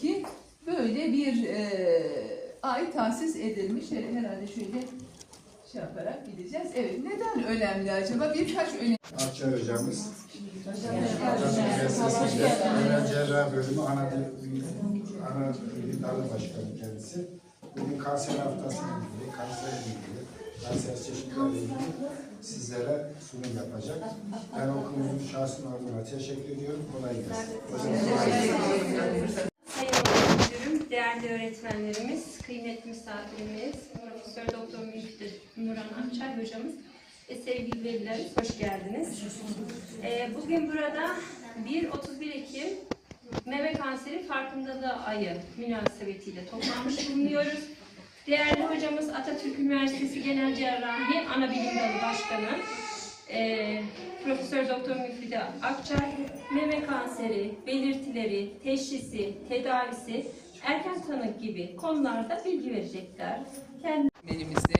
ki böyle bir e, ay tahsis edilmiş. Her- Herhalde şöyle şey yaparak gideceğiz. Evet, neden önemli acaba? Birkaç önemli. Akçay hocamız. Genel Cerrah Bölümü ana, ana bilim dalı başkanı kendisi. Bugün kanser haftasıyla ilgili, kanserle ilgili, kanser çeşitleriyle ilgili sizlere sunum yapacak. Ben okulumuzun şahsın adına teşekkür ediyorum. Kolay gelsin. Değerli öğretmenlerimiz, kıymetli misafirimiz, Profesör Doktor Müftü Nurhan Akçay hocamız ve sevgili velilerimiz hoş geldiniz. Ee, bugün burada 1-31 Ekim meme kanseri farkındalığı ayı münasebetiyle toplanmış bulunuyoruz. Değerli hocamız Atatürk Üniversitesi Genel Cerrahi Ana Bilim Dalı Başkanı ee, Profesör Doktor Müfide Akçay, meme kanseri, belirtileri, teşhisi, tedavisi, erken tanı gibi konularda bilgi verecekler. Kendi Öğretmenimize,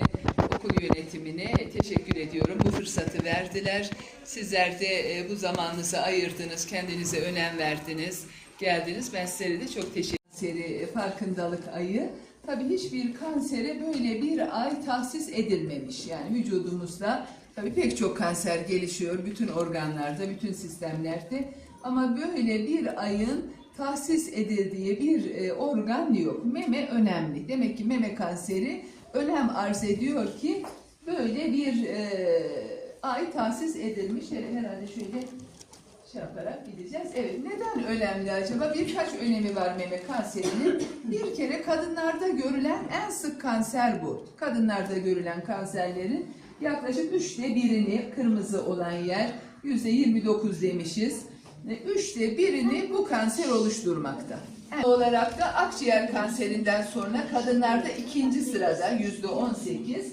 okul yönetimine teşekkür ediyorum. Bu fırsatı verdiler. Sizler de e, bu zamanınızı ayırdınız, kendinize önem verdiniz, geldiniz. Ben sizlere de çok teşekkür ederim. Farkındalık ayı. Tabii hiçbir kansere böyle bir ay tahsis edilmemiş. Yani vücudumuzda tabii pek çok kanser gelişiyor bütün organlarda, bütün sistemlerde. Ama böyle bir ayın tahsis edildiği bir e, organ yok. Meme önemli. Demek ki meme kanseri önem arz ediyor ki böyle bir e, ay tahsis edilmiş. Her- Herhalde şöyle şey yaparak gideceğiz. Evet, neden önemli acaba? Birkaç önemi var meme kanserinin. Bir kere kadınlarda görülen en sık kanser bu. Kadınlarda görülen kanserlerin yaklaşık üçte birini kırmızı olan yer, yüzde 29 demişiz. Üçte birini bu kanser oluşturmakta. En olarak da akciğer kanserinden sonra kadınlarda ikinci sırada yüzde 18.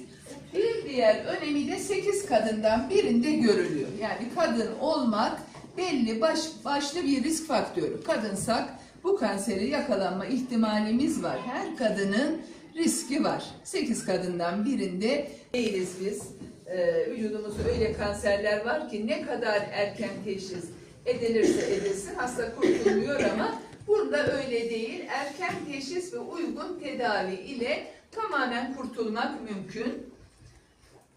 Bir diğer önemi de 8 kadından birinde görülüyor. Yani kadın olmak belli baş, başlı bir risk faktörü. Kadınsak bu kansere yakalanma ihtimalimiz var. Her kadının riski var. 8 kadından birinde değiliz biz. Ee, vücudumuzda öyle kanserler var ki ne kadar erken teşhis edilirse edilsin hasta kurtulmuyor ama burada öyle değil. Erken teşhis ve uygun tedavi ile tamamen kurtulmak mümkün.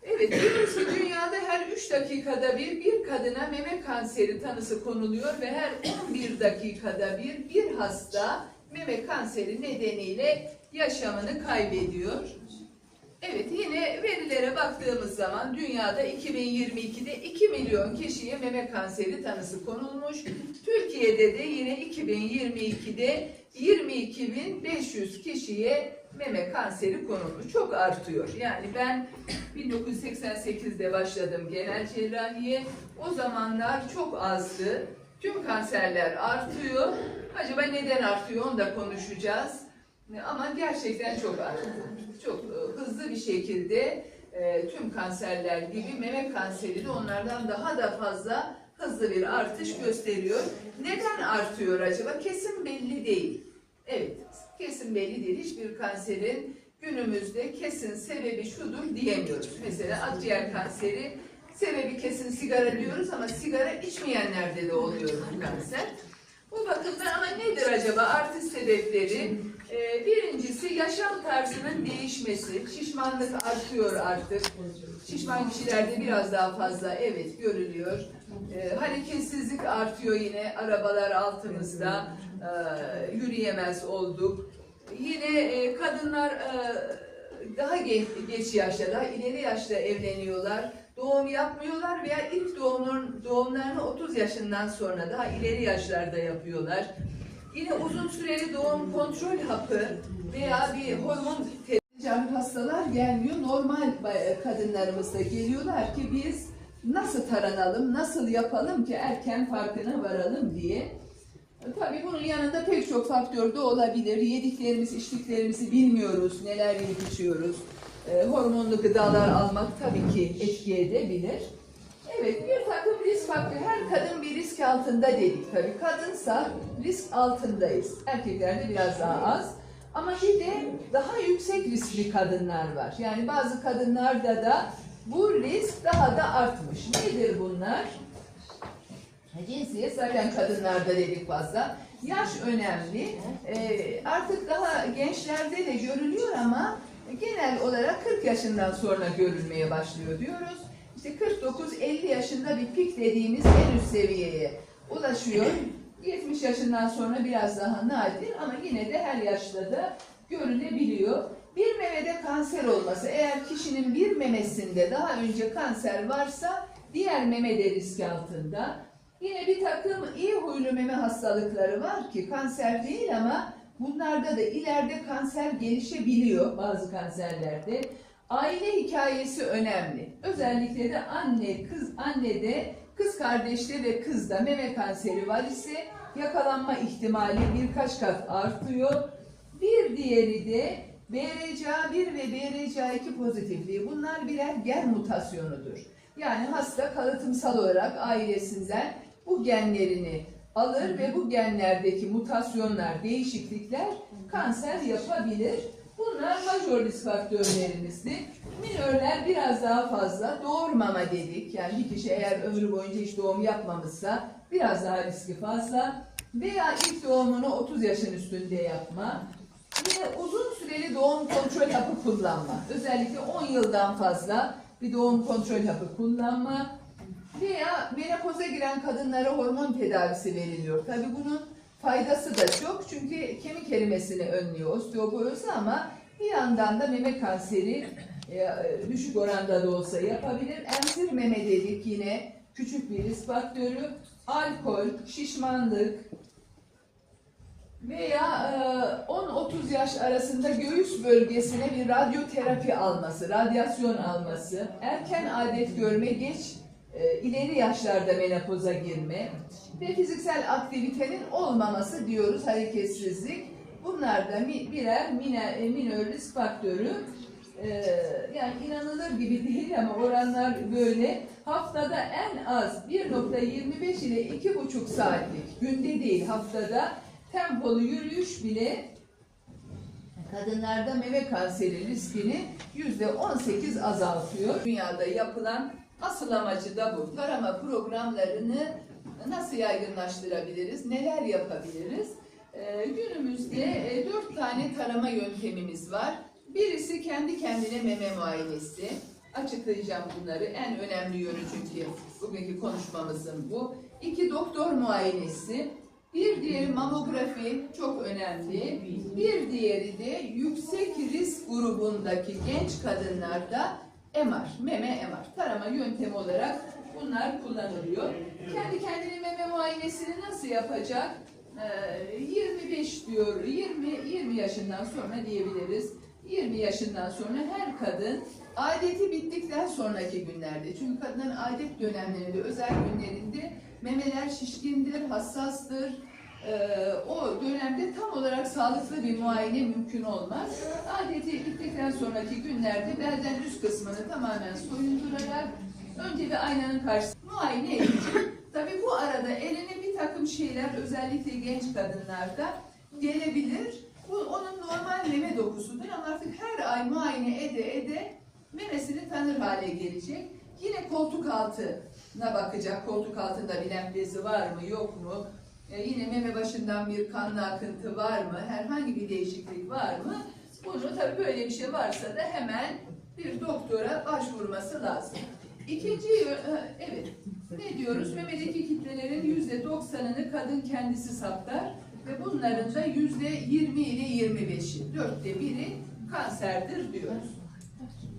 Evet, biliyoruz ki dünyada her 3 dakikada bir bir kadına meme kanseri tanısı konuluyor ve her 11 dakikada bir bir hasta meme kanseri nedeniyle yaşamını kaybediyor. Evet, yine verilere baktığımız zaman dünyada 2022'de 2 milyon kişiye meme kanseri tanısı konulmuş. Türkiye'de de yine 2022'de 22.500 kişiye meme kanseri konulmuş. Çok artıyor. Yani ben 1988'de başladım genel cerrahiye. O zamanlar çok azdı. Tüm kanserler artıyor. Acaba neden artıyor onu da konuşacağız. Ama gerçekten çok. Çok e, hızlı bir şekilde e, tüm kanserler gibi meme kanseri de onlardan daha da fazla hızlı bir artış gösteriyor. Neden artıyor acaba? Kesin belli değil. Evet, kesin belli değil. Hiçbir kanserin günümüzde kesin sebebi şudur diyemiyoruz. Mesela akciğer kanseri sebebi kesin sigara diyoruz ama sigara içmeyenlerde de oluyor bu kanser. Bu bakımdan ama nedir acaba artış sebepleri? Ee, birincisi yaşam tarzının değişmesi. Şişmanlık artıyor artık. Şişman kişilerde biraz daha fazla evet görülüyor. Ee, hareketsizlik artıyor yine arabalar altımızda. Ee, yürüyemez olduk. Yine e, kadınlar e, daha geç, geç yaşta, daha ileri yaşta evleniyorlar. Doğum yapmıyorlar veya ilk doğumun, doğumlarını 30 yaşından sonra daha ileri yaşlarda yapıyorlar. Yine uzun süreli doğum kontrol hapı veya bir hormon tedavi hastalar gelmiyor. Normal kadınlarımız da geliyorlar ki biz nasıl taranalım, nasıl yapalım ki erken farkına varalım diye. Tabii bunun yanında pek çok faktör de olabilir. Yediklerimiz, içtiklerimizi bilmiyoruz, neler yiyip içiyoruz. Ee, hormonlu gıdalar almak tabii ki etki edebilir. Evet, bir takım risk faktörü. Her kadın bir risk altında dedik tabii. Kadınsa risk altındayız. Erkeklerde biraz daha az. Ama bir de daha yüksek riskli kadınlar var. Yani bazı kadınlarda da bu risk daha da artmış. Nedir bunlar? Cinsiyet zaten kadınlarda dedik fazla. Yaş önemli. Ee, artık daha gençlerde de görülüyor ama genel olarak 40 yaşından sonra görülmeye başlıyor diyoruz. İşte 49-50 yaşında bir pik dediğimiz en üst seviyeye ulaşıyor. 70 yaşından sonra biraz daha nadir ama yine de her yaşta da görülebiliyor. Bir memede kanser olması, eğer kişinin bir memesinde daha önce kanser varsa diğer meme de risk altında. Yine bir takım iyi huylu meme hastalıkları var ki kanser değil ama bunlarda da ileride kanser gelişebiliyor bazı kanserlerde. Aile hikayesi önemli. Özellikle de anne, kız, annede, kız kardeşte ve kızda meme kanseri var ise yakalanma ihtimali birkaç kat artıyor. Bir diğeri de BRCA1 ve BRCA2 pozitifliği. Bunlar birer gen mutasyonudur. Yani hasta kalıtımsal olarak ailesinden bu genlerini alır ve bu genlerdeki mutasyonlar, değişiklikler kanser yapabilir. Bunlar major risk faktörlerimizdi. Minörler biraz daha fazla. Doğurmama dedik. Yani bir kişi eğer ömrü boyunca hiç doğum yapmamışsa biraz daha riski fazla. Veya ilk doğumunu 30 yaşın üstünde yapma. Yine uzun süreli doğum kontrol hapı kullanma. Özellikle 10 yıldan fazla bir doğum kontrol hapı kullanma. Veya menopoza giren kadınlara hormon tedavisi veriliyor. Tabi bunun faydası da çok çünkü kemik erimesini önlüyor osteoporozu ama bir yandan da meme kanseri e, düşük oranda da olsa yapabilir. Emzir meme dedik yine küçük bir risk faktörü. Alkol, şişmanlık, veya e, 10-30 yaş arasında göğüs bölgesine bir radyoterapi alması, radyasyon alması, erken adet görme, geç e, ileri yaşlarda menopoza girme ve fiziksel aktivitenin olmaması diyoruz hareketsizlik. Bunlar da mi- birer mine, e, minör risk faktörü. E, yani inanılır gibi değil ama oranlar böyle. Haftada en az 1.25 ile 2.5 saatlik günde değil haftada tempolu yürüyüş bile kadınlarda meme kanseri riskini yüzde 18 azaltıyor. Dünyada yapılan asıl amacı da bu. Tarama programlarını nasıl yaygınlaştırabiliriz, neler yapabiliriz? Ee, günümüzde e, dört tane tarama yöntemimiz var. Birisi kendi kendine meme muayenesi. Açıklayacağım bunları. En önemli yönü çünkü bugünkü konuşmamızın bu. İki doktor muayenesi. Bir diğeri mamografi çok önemli. Bir diğeri de yüksek risk grubundaki genç kadınlarda MR, meme MR tarama yöntemi olarak bunlar kullanılıyor. Kendi kendine meme muayenesini nasıl yapacak? Ee, 25 diyor, 20 20 yaşından sonra diyebiliriz. 20 yaşından sonra her kadın adeti bittikten sonraki günlerde çünkü kadının adet dönemlerinde özel günlerinde memeler şişkindir, hassastır. Ee, o dönemde tam olarak sağlıklı bir muayene mümkün olmaz. Adeti bittikten sonraki günlerde belden üst kısmını tamamen soyundurarak önce bir aynanın karşısında muayene edecek. Tabii bu arada eline bir takım şeyler özellikle genç kadınlarda gelebilir. Bu onun normal meme dokusudur ama artık her ay muayene ede ede memesini tanır hale gelecek. Yine koltuk altına bakacak. Koltuk altında bir lenf bezi var mı yok mu? Ee, yine meme başından bir kanlı akıntı var mı? Herhangi bir değişiklik var mı? Bunu tabii böyle bir şey varsa da hemen bir doktora başvurması lazım. İkinci, e, evet, ne diyoruz? Memedeki kitlelerin yüzde doksanını kadın kendisi saptar ve bunların da yüzde yirmi ile yirmi beşi, dörtte biri kanserdir diyoruz.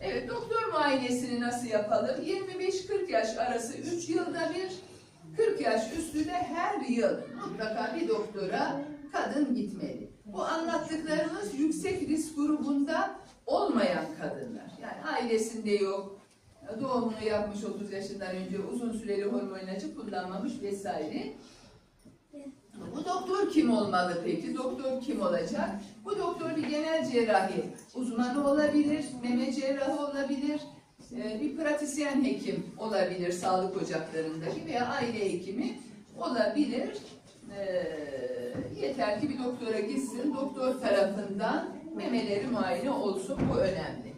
Evet, doktor muayenesini nasıl yapalım? 25-40 yaş arası 3 yılda bir, 40 yaş üstü de her yıl mutlaka bir doktora kadın gitmeli. Bu anlattıklarımız yüksek risk grubunda olmayan kadınlar. Yani ailesinde yok, doğumunu yapmış 30 yaşından önce uzun süreli hormon ilacı kullanmamış vesaire. Bu doktor kim olmalı peki? Doktor kim olacak? Bu doktor bir genel cerrahi uzmanı olabilir, meme cerrahı olabilir, bir pratisyen hekim olabilir sağlık ocaklarındaki veya aile hekimi olabilir. E, Yeter ki bir doktora gitsin, doktor tarafından memeleri muayene olsun. Bu önemli.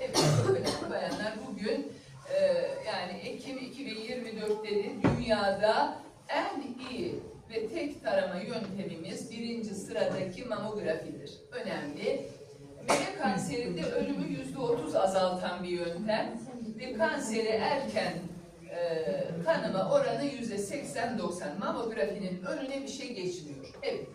Evet, önemli bayanlar bugün e, yani Ekim 2024'te de dünyada en iyi ve tek tarama yöntemimiz birinci sıradaki mamografidir. Önemli. Meme kanserinde ölümü yüzde otuz azaltan bir yöntem ve kanseri erken e, tanıma oranı yüzde seksen doksan. Mamografinin önüne bir şey geçmiyor. Evet.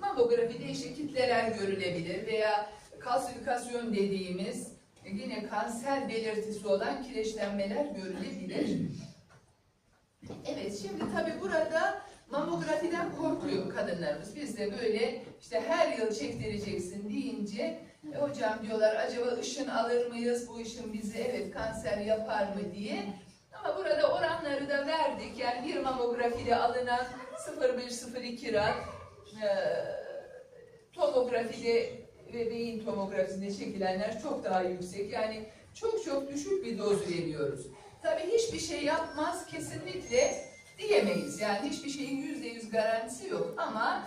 Mamografide işte kitleler görülebilir veya kalsifikasyon dediğimiz yine kanser belirtisi olan kireçlenmeler görülebilir. Evet şimdi tabii burada mamografiden korkuyor kadınlarımız. Biz de böyle işte her yıl çektireceksin deyince e, hocam diyorlar acaba ışın alır mıyız bu ışın bize evet kanser yapar mı diye. Ama burada oranları da verdik. Yani bir mamografide alınan 0,1-0,2 rad e, tomografide ve beyin tomografisinde çekilenler çok daha yüksek. Yani çok çok düşük bir doz veriyoruz. Tabii hiçbir şey yapmaz kesinlikle diyemeyiz. Yani hiçbir şeyin yüzde yüz garantisi yok. Ama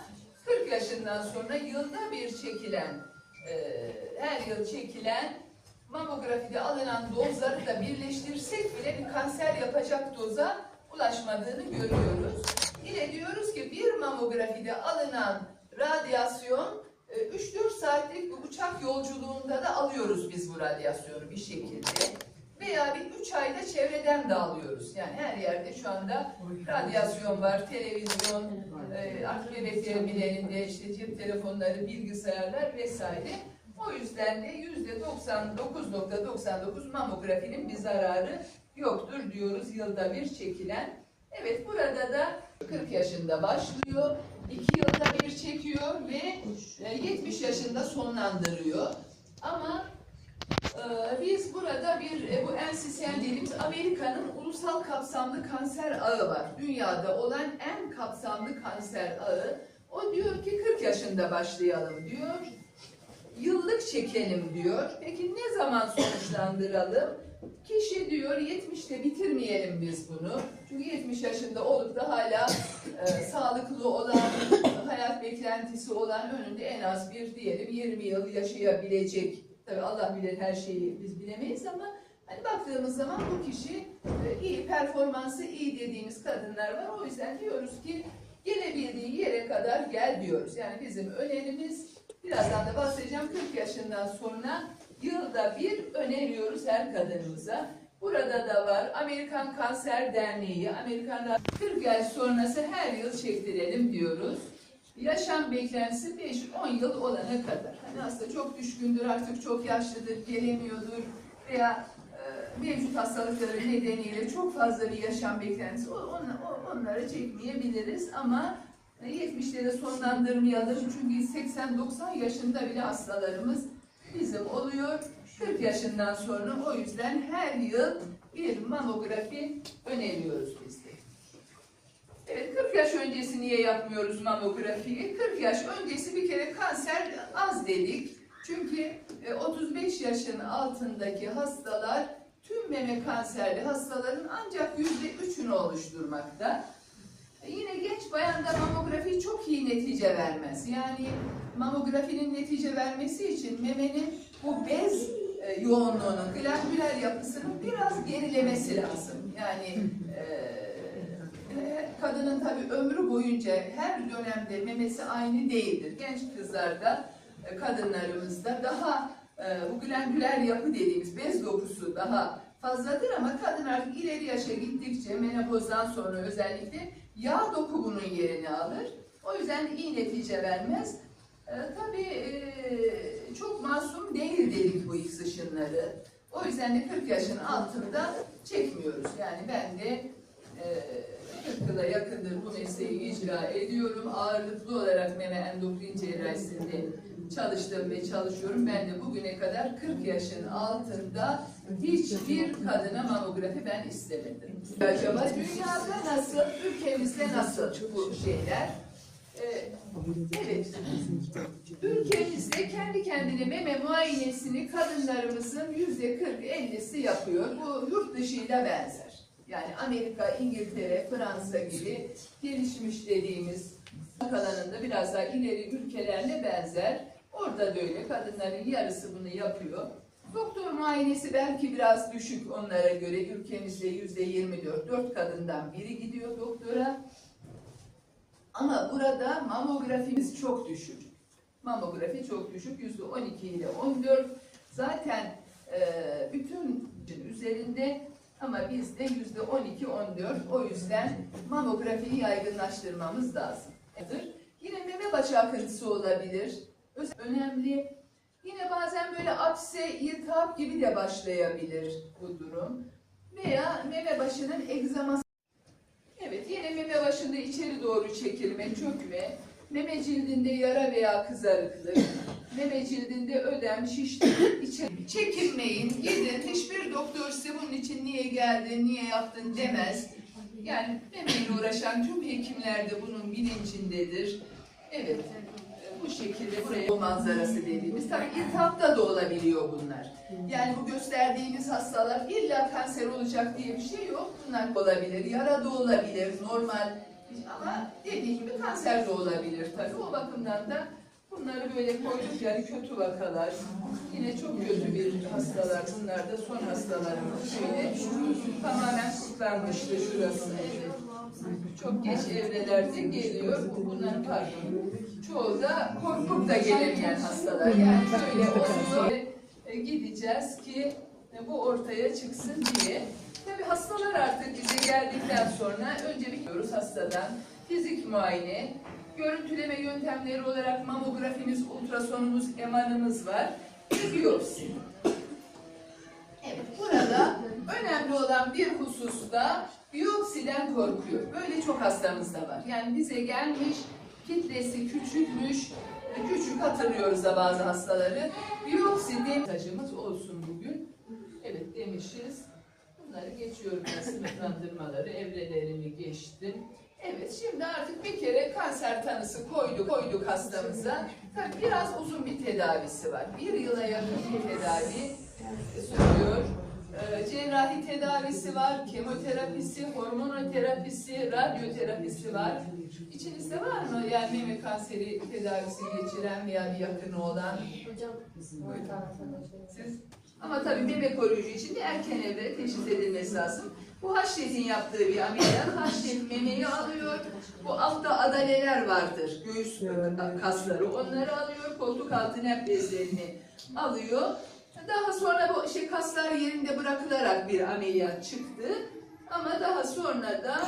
40 yaşından sonra yılda bir çekilen, e, her yıl çekilen mamografide alınan dozları da birleştirsek bile bir kanser yapacak doza ulaşmadığını görüyoruz. Yine diyoruz ki bir mamografide alınan radyasyon e, 3-4 saatlik bir uçak yolculuğunda da alıyoruz biz bu radyasyonu bir şekilde. Veya bir 3 ayda çevreden de alıyoruz. Yani her yerde şu anda radyasyon var, televizyon, e, bile elinde işte cep telefonları, bilgisayarlar vesaire. O yüzden de yüzde 99.99 mamografinin bir zararı yoktur diyoruz yılda bir çekilen. Evet burada da 40 yaşında başlıyor, 2 yılda bir çekiyor ve e, 70 yaşında sonlandırıyor. Ama e, biz burada bir e, bu NCCN dediğimiz Amerika'nın ulusal kapsamlı kanser ağı var. Dünyada olan en kapsamlı kanser ağı. O diyor ki 40 yaşında başlayalım diyor. Yıllık çekelim diyor. Peki ne zaman sonuçlandıralım? Kişi diyor 70'te bitirmeyelim biz bunu. Çünkü 70 yaşında olup da hala e, sağlıklı olan, hayat beklentisi olan önünde en az bir diyelim 20 yıl yaşayabilecek. Tabii Allah bilir her şeyi biz bilemeyiz ama hani baktığımız zaman bu kişi e, iyi performansı iyi dediğimiz kadınlar var. O yüzden diyoruz ki gelebildiği yere kadar gel diyoruz. Yani bizim önerimiz birazdan da bahsedeceğim 40 yaşından sonra yılda bir öneriyoruz her kadınımıza. Burada da var Amerikan Kanser Derneği, Amerikan 40 yaş sonrası her yıl çektirelim diyoruz. Yaşam beklentisi 5-10 yıl olana kadar. Hani aslında çok düşkündür, artık çok yaşlıdır, gelemiyordur veya e, mevcut hastalıkları nedeniyle çok fazla bir yaşam beklentisi on- o- onları çekmeyebiliriz ama 70'lere sonlandırmayalım çünkü 80-90 yaşında bile hastalarımız bizim oluyor. 40 yaşından sonra o yüzden her yıl bir mamografi öneriyoruz biz. Evet 40 yaş öncesi niye yapmıyoruz mamografiyi? 40 yaş öncesi bir kere kanser az dedik. Çünkü e, 35 yaşın altındaki hastalar tüm meme kanserli hastaların ancak %3'ünü oluşturmakta. E, Yine genç bayanda mamografi çok iyi netice vermez. Yani mamografinin netice vermesi için memenin bu bez e, yoğunluğunun, glandüler yapısının biraz gerilemesi lazım. Yani e, e, kadının tabii ömrü boyunca her dönemde memesi aynı değildir. Genç kızlarda, e, kadınlarımızda daha e, bu glandüler yapı dediğimiz bez dokusu daha fazladır ama kadın artık ileri yaşa gittikçe menopozdan sonra özellikle yağ doku bunun yerini alır. O yüzden iyi netice vermez. E, tabii e, çok masum değil dedik bu X ışınları. O yüzden de 40 yaşın altında çekmiyoruz. Yani ben de e, 40 yıla yakındır bu mesleği icra ediyorum. Ağırlıklı olarak meme endokrin cerrahisinde çalıştım ve çalışıyorum. Ben de bugüne kadar 40 yaşın altında hiçbir kadına mamografi ben istemedim. Acaba dünyada nasıl, ülkemizde nasıl bu şeyler? Ee, evet, ülkemizde kendi kendine meme muayenesini kadınlarımızın yüzde 40-50'si yapıyor. Bu yurt dışıyla benzer. Yani Amerika, İngiltere, Fransa gibi gelişmiş dediğimiz alanında biraz daha ileri ülkelerle benzer. Orada da öyle kadınların yarısı bunu yapıyor. Doktor muayenesi belki biraz düşük onlara göre. Ülkemizde yüzde 24, 4 kadından biri gidiyor doktora. Ama burada mamografimiz çok düşük. Mamografi çok düşük. Yüzde 12 ile 14. Zaten bütün üzerinde ama bizde yüzde 12-14. O yüzden mamografiyi yaygınlaştırmamız lazım. Yine meme başı akıntısı olabilir. Önemli. Yine bazen böyle apse, iltihap gibi de başlayabilir bu durum. Veya meme başının egzaması. Evet, yine meme başında içeri doğru çekilme, çökme, meme cildinde yara veya kızarıklık, meme cildinde ödem, şişlik, içeri... Çekinmeyin, gidin. Hiçbir doktor size bunun için niye geldin, niye yaptın demez. Yani memeyle uğraşan tüm hekimler de bunun bilincindedir. Evet, bu şekilde buraya o manzarası dediğimiz. Tabii iltihapta da olabiliyor bunlar. Yani bu gösterdiğimiz hastalar illa kanser olacak diye bir şey yok. Bunlar olabilir, yara da olabilir, normal. Ama dediğim gibi kanser de olabilir tabii. O bakımdan da bunları böyle koyduk yani kötü vakalar. Yine çok kötü bir hastalar. Bunlar da son hastalarımız. Şöyle tamamen kutlanmıştı şurası. Çok geç evrelerde geliyor. Bunların pardon. Çoğu da korkup da gelemeyen hastalar. Yani böyle oluyor. E, Gideceğiz ki bu ortaya çıksın diye. Tabii hastalar artık bize geldikten sonra önce biliyoruz hastadan fizik muayene, görüntüleme yöntemleri olarak mamografimiz, ultrasonumuz, emanımız var ve biyopsi. Evet, burada önemli olan bir hususta biyopsiden korkuyor. Böyle çok hastamız da var. Yani bize gelmiş, kitlesi küçükmüş, küçük hatırlıyoruz da bazı hastaları. Biyopsi demişimiz olsun bugün. Evet demişiz. Bunları geçiyorum ben sınıflandırmaları, evrelerini geçtim. Evet şimdi artık bir kere kanser tanısı koyduk, koyduk hastamıza. Tabii biraz uzun bir tedavisi var. Bir yıla yakın bir tedavi sürüyor. Ee, cerrahi tedavisi var, kemoterapisi, hormonoterapisi, radyoterapisi var. İçinizde var mı yani meme kanseri tedavisi geçiren veya bir yakını olan? Hocam, Siz? Ama tabii meme koruyucu için de erken evre teşhis edilmesi lazım. Bu Haşret'in yaptığı bir ameliyat. Haşret memeyi alıyor. Bu altta adaleler vardır. Göğüs kasları. Onları alıyor. Koltuk altı nef bezlerini alıyor. Daha sonra bu işte kaslar yerinde bırakılarak bir ameliyat çıktı. Ama daha sonra da